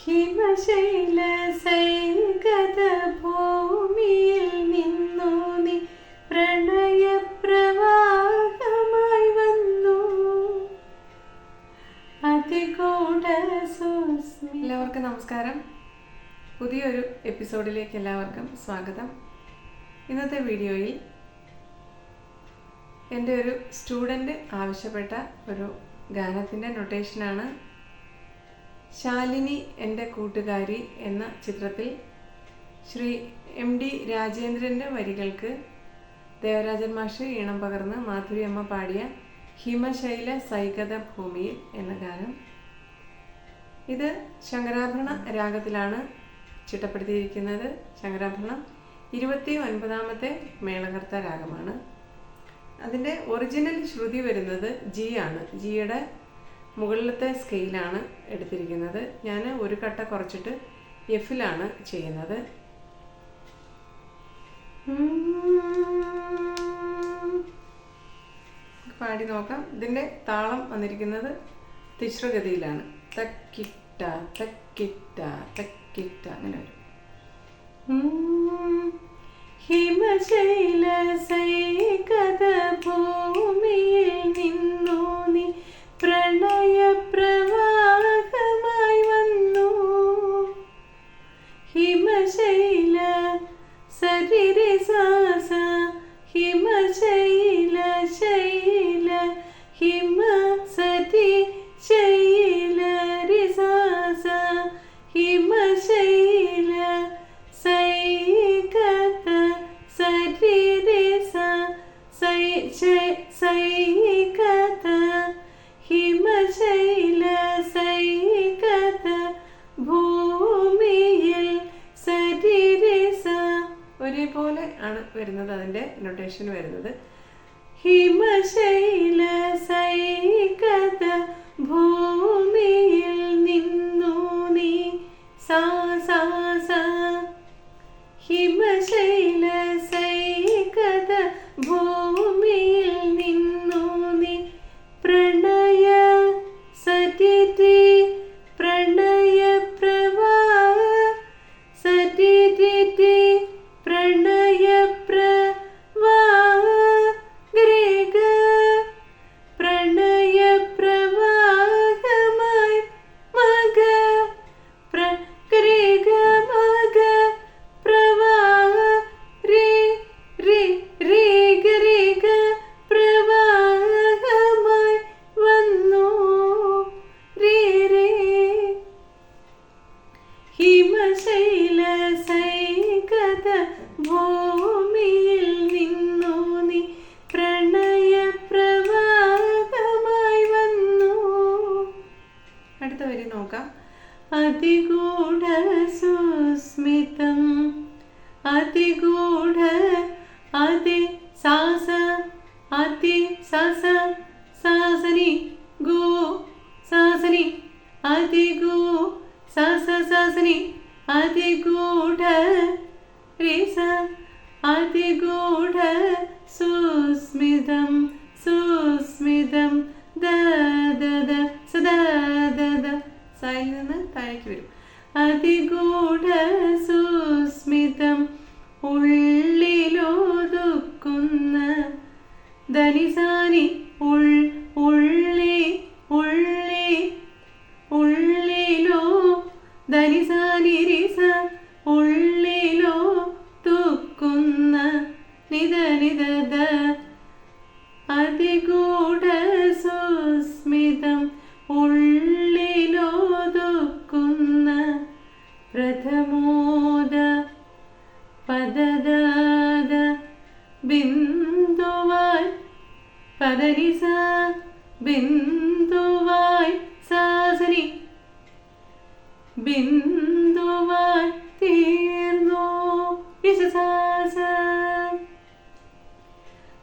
ഹിമശൈല സൈകത ഭൂമിയിൽ നിന്നു നീ പ്രണയപ്രവാഹമായി വന്നു. അതികൂട എല്ലാവർക്കും നമസ്കാരം. പുതിയൊരു എപ്പിസോഡിലേക്ക് എല്ലാവർക്കും സ്വാഗതം. ഇന്നത്തെ വീഡിയോയിൽ എന്റെ ഒരു സ്റ്റുഡന്റ് ആവശ്യപ്പെട്ട ഒരു ഗാനത്തിന്റെ നൊട്ടേഷനാണ് ശാലിനി എന്റെ കൂട്ടുകാരി എന്ന ചിത്രത്തിൽ ശ്രീ എം ഡി രാജേന്ദ്രന്റെ വരികൾക്ക് ദേവരാജൻ മാഷ് ഈണം പകർന്ന് മാധുരി അമ്മ പാടിയ ഹിമശൈല സൈകത ഭൂമിയിൽ എന്ന ഗാനം. ഇത് ശങ്കരാഭരണ രാഗത്തിലാണ് ചിട്ടപ്പെടുത്തിയിരിക്കുന്നത്. ശങ്കരാഭരണം ഇരുപത്തി ഒൻപതാമത്തെ മേളകർത്ത രാഗമാണ്. അതിന്റെ ഒറിജിനൽ ശ്രുതി വരുന്നത് ജി ആണ്. ജിയുടെ മുകളിലത്തെ സ്കെയിലാണ് എടുത്തിരിക്കുന്നത്. ഞാൻ ഒരു കട്ട കുറച്ചിട്ട് എഫിലാണ് ചെയ്യുന്നത്. പാടി നോക്കാം. ഇതിന്റെ താളം വന്നിരിക്കുന്നത് തിശ്രഗതിയിലാണ്. തക്കിട്ട തക്കിട്ട തക്കിട്ട. അങ്ങനെ വരും. ഹിമശൈല സൈകത വരുന്നത് അതിന്റെ നൊട്ടേഷൻ വരുന്നത്. ഹിമശൈല സൈകത ഭൂമിയിൽ നിന്നു നീ. സാ സാ ഹിമശൈല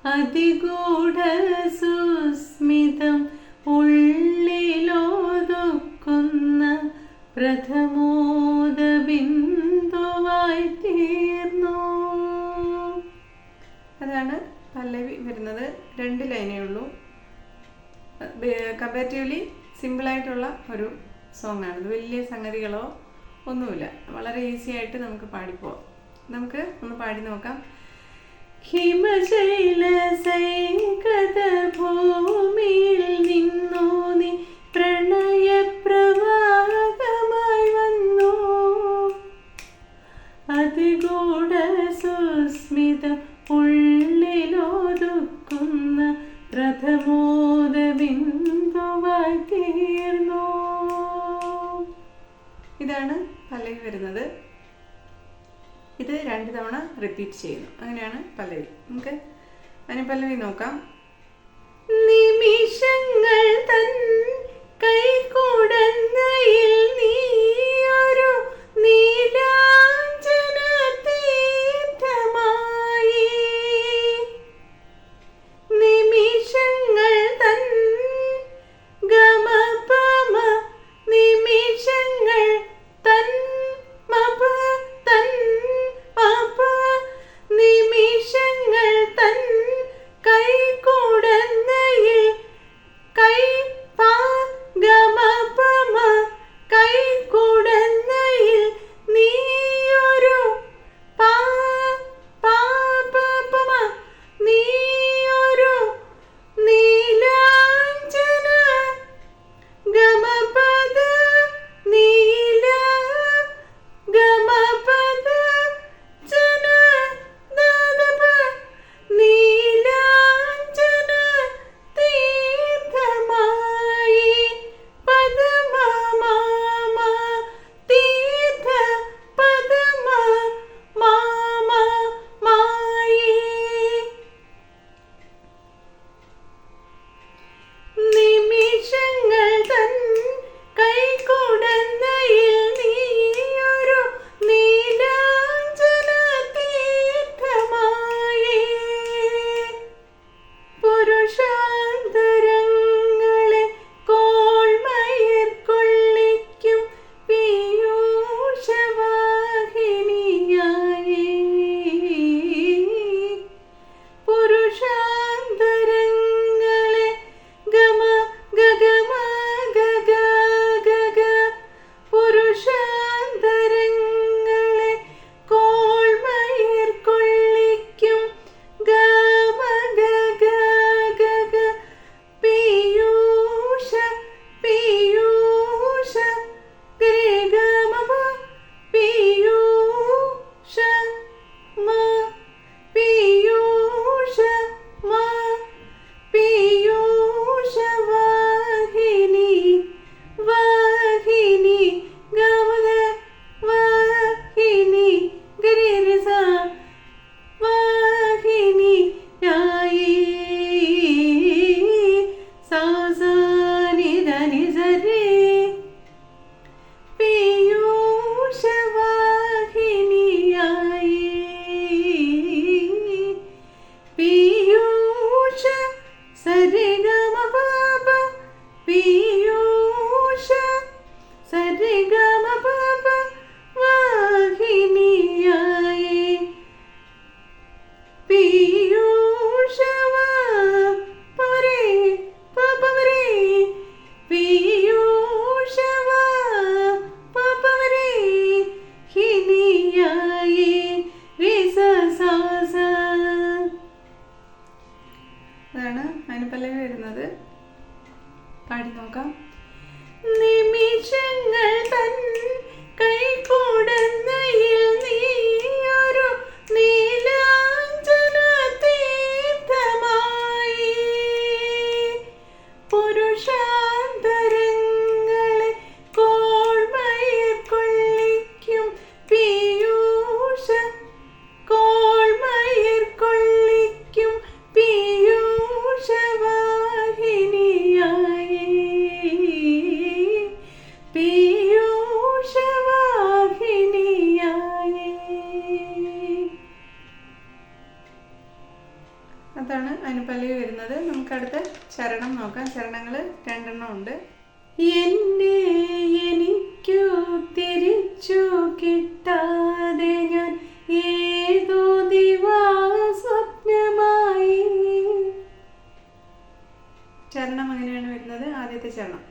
അതിഗൂഢസുസ്മിതം ഉള്ളിലോതുക്കുന്ന പ്രഥമോദ ബിന്ദുവായി തീർന്നു അതാണ് പല്ലവി വരുന്നത്. രണ്ട് ലൈനേ ഉള്ളൂ. കമ്പാരിറ്റീവ്ലി സിമ്പിളായിട്ടുള്ള ഒരു സോങ് ആണ് വലിയ സംഗതികളോ ഒന്നുമില്ല. വളരെ ഈസി ആയിട്ട് നമുക്ക് പാടിപ്പോവാം. നമുക്ക് ഒന്ന് പാടി നോക്കാം. ഹിമശൈല സൈകത ഭൂമിയിൽ നിന്നു നീ പ്രണയപ്രവാഹ റിപ്പീറ്റ് ചെയ്യുന്നു. അങ്ങനെയാണ് പല്ലവി. നമുക്ക് അതിന് പല്ലവി നോക്കാം. നിമിഷങ്ങൾ തൻ കൈ എത്തിച്ചേരണം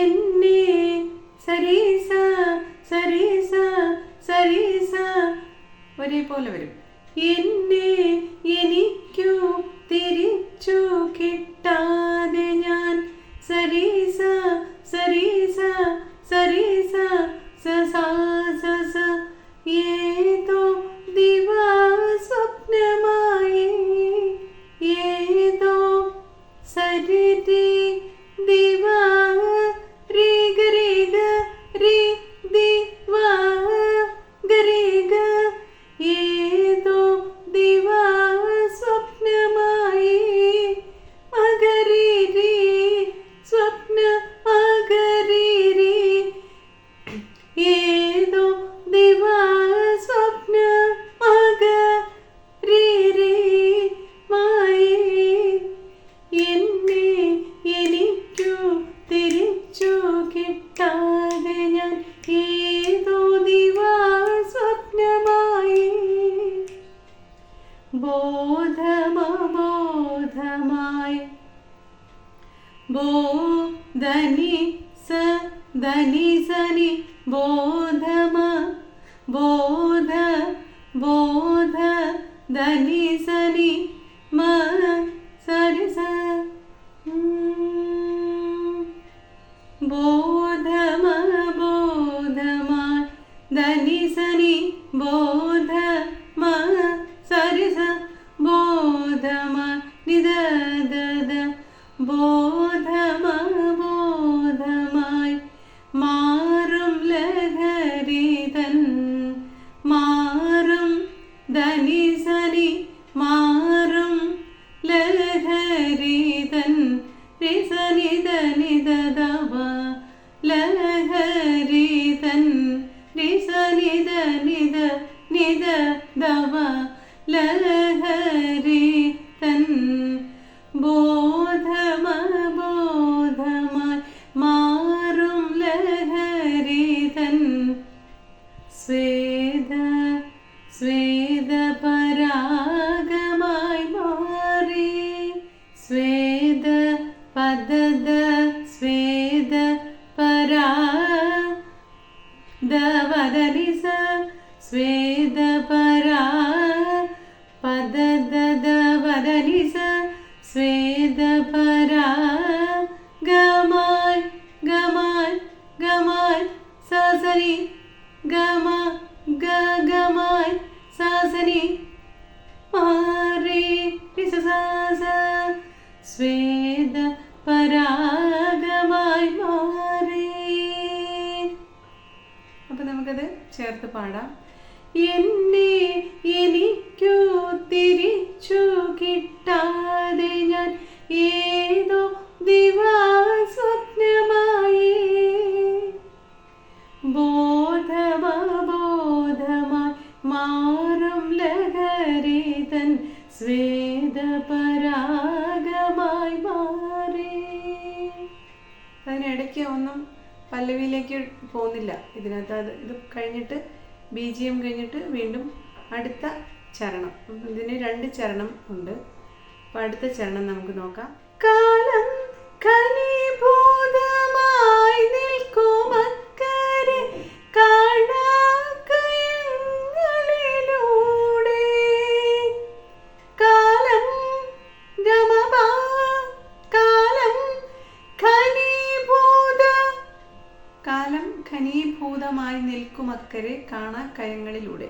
എന്നെ സരീസ സരീസ സരീസ. ഒരേപോലെ വരും. എന്നെ എനിക്കു തിരിച്ചു കിട്ടാതെ ഞാൻ സരീസ സരീസ സരീസ സ. ഏതോ ദിവ be தாய் போதனி ச தனி சனி போதம போத போத தனி சனி மத ചേർത്ത് പാടാം. എന്നെ എനിക്കു തിരിച്ചു കിട്ടാതെ ഞാൻ ഏ പോകുന്നില്ല. ഇതിനകത്ത് അത് ഇത് കഴിഞ്ഞിട്ട് ബി ജി എം കഴിഞ്ഞിട്ട് വീണ്ടും അടുത്ത ചരണം. ഇതിന് രണ്ട് ചരണം ഉണ്ട്. അപ്പം അടുത്ത ചരണം നമുക്ക് നോക്കാം. കാലം കലിഭൂതമായി നിൽക്കുമക്കരെ കാ ശരി കാണാ കയങ്ങളിലൂടെ.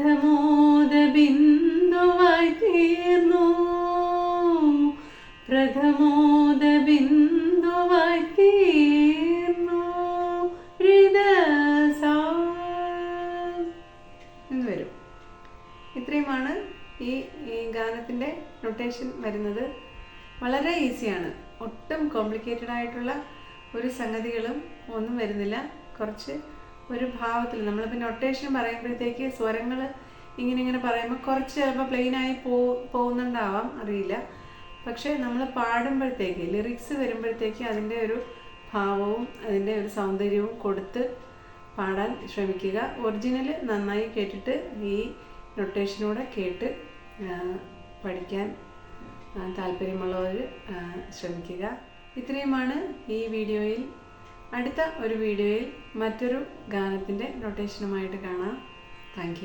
പ്രഥമോദ തീർന്നു പ്രഥമോദ ബിന്ദുവായി തീർന്നു എന്ന് വരും. ഇത്രയുമാണ് ഈ ഗാനത്തിന്റെ നൊട്ടേഷൻ വരുന്നത്. വളരെ ഈസിയാണ്. ഒട്ടും കോംപ്ലിക്കേറ്റഡ് ആയിട്ടുള്ള ഒരു സംഗതികളും ഒന്നും വരുന്നില്ല. കുറച്ച് ഒരു ഭാവത്തിൽ നമ്മൾ പിന്നെ നൊട്ടേഷൻ പറയുമ്പോഴത്തേക്ക് സ്വരങ്ങൾ ഇങ്ങനെ ഇങ്ങനെ പറയുമ്പോൾ കുറച്ച് ചിലപ്പോൾ പ്ലെയിനായി പോ പോകുന്നുണ്ടാവാം അറിയില്ല. പക്ഷേ നമ്മൾ പാടുമ്പോഴത്തേക്ക് ലിറിക്സ് വരുമ്പോഴത്തേക്ക് അതിന്റെ ഒരു ഭാവവും അതിന്റെ ഒരു സൗന്ദര്യവും കൊടുത്ത് പാടാൻ ശ്രമിക്കുക. ഒറിജിനൽ നന്നായി കേട്ടിട്ട് ഈ നൊട്ടേഷനൂടെ കേട്ട് പഠിക്കാൻ താല്പര്യമുള്ളവർ ശ്രമിക്കുക. ഇത്രയുമാണ് ഈ വീഡിയോയിൽ അടുത്ത ഒരു വീഡിയോയിൽ മറ്റൊരു ഗാനത്തിന്റെ നൊട്ടേഷനുമായിട്ട് കാണാം. താങ്ക്